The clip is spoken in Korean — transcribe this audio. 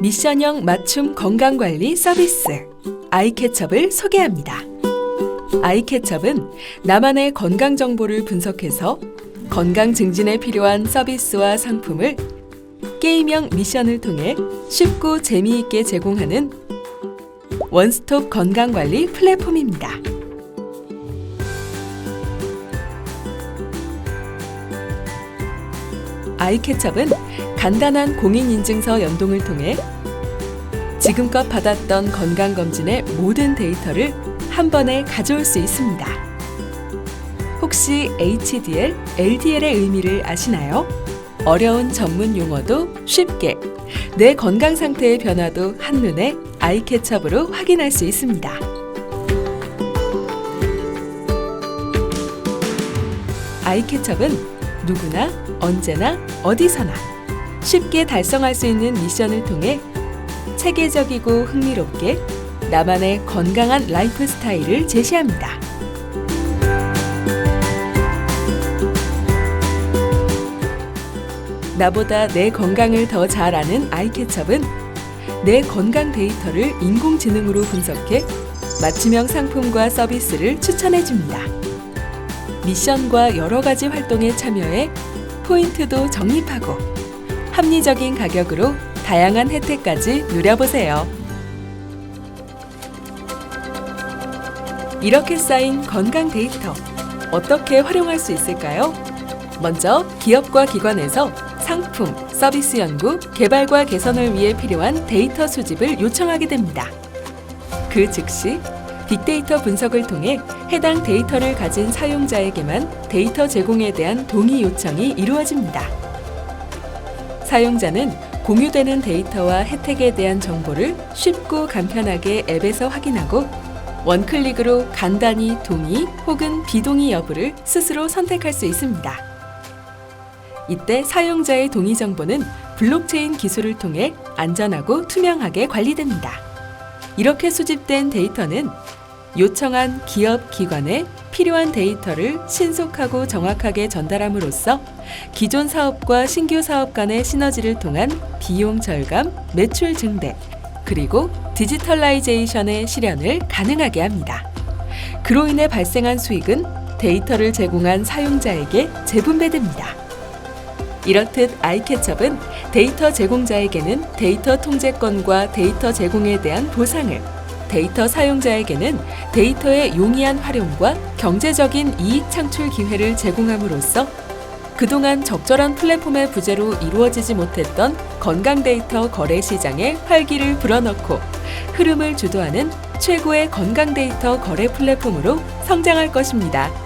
미션형 맞춤 건강관리 서비스 아이캐첩을 소개합니다. 아이캐첩은 나만의 건강 정보를 분석해서 건강 증진에 필요한 서비스와 상품을 게임형 미션을 통해 쉽고 재미있게 제공하는 원스톱 건강관리 플랫폼입니다. 아이캐첩은 간단한 공인인증서 연동을 통해 지금껏 받았던 건강검진의 모든 데이터를 한 번에 가져올 수 있습니다. 혹시 HDL, LDL의 의미를 아시나요? 어려운 전문 용어도 쉽게 내 건강 상태의 변화도 한눈에 아이캐첩으로 확인할 수 있습니다. 아이캐첩은 누구나 언제나 어디서나 쉽게 달성할 수 있는 미션을 통해 체계적이고 흥미롭게 나만의 건강한 라이프 스타일을 제시합니다. 나보다 내 건강을 더 잘 아는 아이캐첩은 내 건강 데이터를 인공지능으로 분석해 맞춤형 상품과 서비스를 추천해 줍니다. 미션과 여러 가지 활동에 참여해 포인트도 적립하고 합리적인 가격으로 다양한 혜택까지 누려보세요. 이렇게 쌓인 건강 데이터 어떻게 활용할 수 있을까요? 먼저 기업과 기관에서 상품, 서비스 연구, 개발과 개선을 위해 필요한 데이터 수집을 요청하게 됩니다. 그 즉시 빅데이터 분석을 통해 해당 데이터를 가진 사용자에게만 데이터 제공에 대한 동의 요청이 이루어집니다. 사용자는 공유되는 데이터와 혜택에 대한 정보를 쉽고 간편하게 앱에서 확인하고 원클릭으로 간단히 동의 혹은 비동의 여부를 스스로 선택할 수 있습니다. 이때 사용자의 동의 정보는 블록체인 기술을 통해 안전하고 투명하게 관리됩니다. 이렇게 수집된 데이터는 요청한 기업 기관에 필요한 데이터를 신속하고 정확하게 전달함으로써 기존 사업과 신규 사업 간의 시너지를 통한 비용 절감, 매출 증대, 그리고 디지털라이제이션의 실현을 가능하게 합니다. 그로 인해 발생한 수익은 데이터를 제공한 사용자에게 재분배됩니다. 이렇듯 아이캐첩은 데이터 제공자에게는 데이터 통제권과 데이터 제공에 대한 보상을, 데이터 사용자에게는 데이터의 용이한 활용과 경제적인 이익 창출 기회를 제공함으로써 그동안 적절한 플랫폼의 부재로 이루어지지 못했던 건강 데이터 거래 시장에 활기를 불어넣고 흐름을 주도하는 최고의 건강 데이터 거래 플랫폼으로 성장할 것입니다.